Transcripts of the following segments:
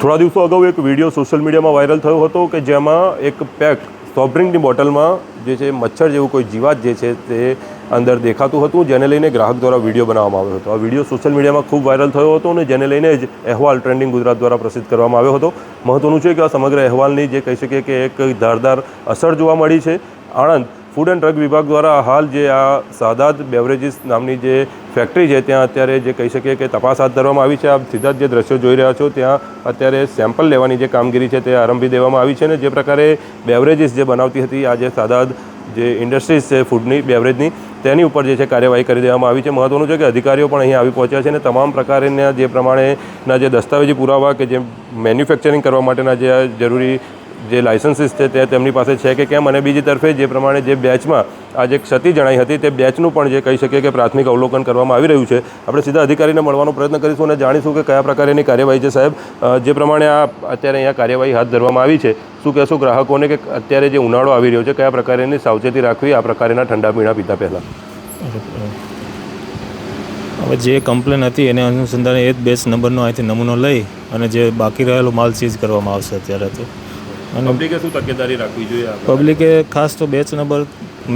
થોડા દિવસો અગાઉ એક વીડિયો સોશિયલ મીડિયામાં વાયરલ થયો હતો કે જેમાં એક પેક સોફ્ટ ડ્રિંકની બોટલમાં જે છે, મચ્છર જેવું કોઈ જીવાત જે છે તે અંદર દેખાતું હતું, જેને લઈને ગ્રાહક દ્વારા વીડિયો બનાવવામાં આવ્યો હતો. આ વીડિયો સોશિયલ મીડિયામાં ખૂબ વાયરલ થયો હતો અને જેને લઈને જ અહેવાલ ટ્રેન્ડિંગ ગુજરાત દ્વારા પ્રસિદ્ધ કરવામાં આવ્યો હતો. મહત્વનું છે કે આ સમગ્ર અહેવાલની જે કહી શકીએ કે એક ધારદાર અસર જોવા મળી છે. આણંદ ફૂડ એન્ડ ડ્રગ વિભાગ દ્વારા હાલ જે આ સાદાદ બેવરેજીસ નામની જે ફેક્ટરી છે, ત્યાં અત્યારે જે કહી શકીએ કે તપાસ હાથ ધરવામાં આવી છે. આપ સીધા જ દ્રશ્યો જોઈ રહ્યા છો, ત્યાં અત્યારે સેમ્પલ લેવાની જે કામગીરી છે, તે આરંભી દેવામાં આવી છે અને જે પ્રકારે બેવરેજીસ જે બનાવતી હતી, આ જે સાદાદ જે ઇન્ડસ્ટ્રીઝ છે, ફૂડની, બેવરેજની, તેની ઉપર જે છે કાર્યવાહી કરી દેવામાં આવી છે. મહત્વનું છે કે અધિકારીઓ પણ અહીં આવી પહોંચ્યા છે અને તમામ પ્રકારના જે પ્રમાણેના જે દસ્તાવેજી પુરાવા કે જે મેન્યુફેક્ચરિંગ કરવા માટેના જે જરૂરી જે લાયસન્સીસ છે તે તેમની પાસે છે કે કેમ? અને બીજી તરફે જે પ્રમાણે જે બેચમાં આ જે ક્ષતિ જણાઈ હતી, તે બેચનું પણ જે કહી શકીએ કે પ્રાથમિક અવલોકન કરવામાં આવી રહ્યું છે. આપણે સીધા અધિકારીને મળવાનો પ્રયત્ન કરીશું અને જાણીશું કે કયા પ્રકારની કાર્યવાહી છે સાહેબ. જે પ્રમાણે આ અત્યારે અહીંયા કાર્યવાહી હાથ ધરવામાં આવી છે. શું કહેશો ગ્રાહકોને કે અત્યારે જે ઉનાળો આવી રહ્યો છે, કયા પ્રકારની સાવચેતી રાખવી, આ પ્રકારના ઠંડા પીણા પીતા પહેલાં? હવે જે કમ્પ્લેન હતી એને અનુસંધાને એ જ બેસ નંબરનો અહીંથી નમૂનો લઈ અને જે બાકી રહેલો માલ સીઝ કરવામાં આવશે અત્યારે તો. અને પબ્લિકે શું તકેદારી રાખવી જોઈએ પબ્લિકે ખાસ તો બેચ નંબર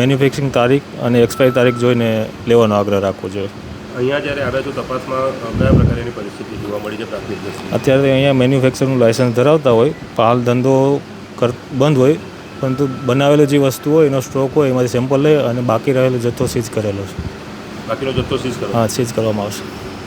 મેન્યુફેક્ચરિંગ તારીખ અને એક્સપાયરી તારીખ જોઈને લેવાનો આગ્રહ રાખવો જોઈએ. અહીંયા જ્યારે આવ્યા છો તપાસમાં કયા પ્રકારની પરિસ્થિતિ જોવા મળી છે પ્રાથમિક અત્યારે અહીંયા મેન્યુફેક્ચરનું લાયસન્સ ધરાવતા હોય પાલ ધંધો કર બંધ હોય પરંતુ બનાવેલો જે વસ્તુ હોય એનો સ્ટોક હોય એમાંથી સેમ્પલ લઈ અને બાકી રહેલો જથ્થો સીઝ કરેલો છે. બાકીનો જથ્થો સીઝ કરો? હા સીઝ કરવામાં આવશે.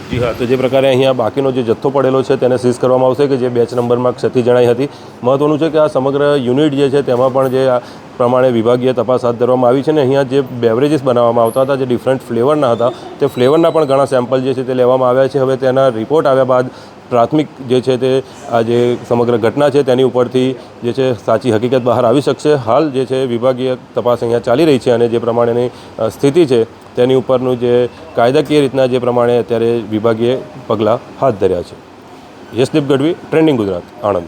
જી હા, તો જે પ્રકારે અહીંયા બાકીનો જે જથ્થો પડેલો છે તેને સીઝ કરવામાં આવશે કે જે બેચ નંબરમાં ક્ષતિ જણાઈ હતી. મહત્વનું છે કે આ સમગ્ર યુનિટ જે છે તેમાં પણ જે આ પ્રમાણે વિભાગીય તપાસ હાથ ધરવામાં આવી છે ને અહીંયા જે બેવરેજીસ બનાવવામાં આવતા હતા, જે ડિફરન્ટ ફ્લેવરના હતા, તે ફ્લેવરના પણ ઘણા સેમ્પલ જે છે તે લેવામાં આવ્યા છે. હવે તેના રિપોર્ટ આવ્યા બાદ પ્રાથમિક જે છે તે આ જે સમગ્ર ઘટના છે તેની ઉપરથી જે છે સાચી હકીકત બહાર આવી શકશે. હાલ જે છે વિભાગીય તપાસ અહીંયા ચાલી રહી છે અને જે પ્રમાણેની સ્થિતિ છે તેની ઉપરનું જે કાયદાકીય રીતના જે પ્રમાણે અત્યારે વિભાગીય પગલાં હાથ ધર્યા છે. યશદીપ ગઢવી ટ્રેન્ડિંગ ગુજરાત, આણંદ.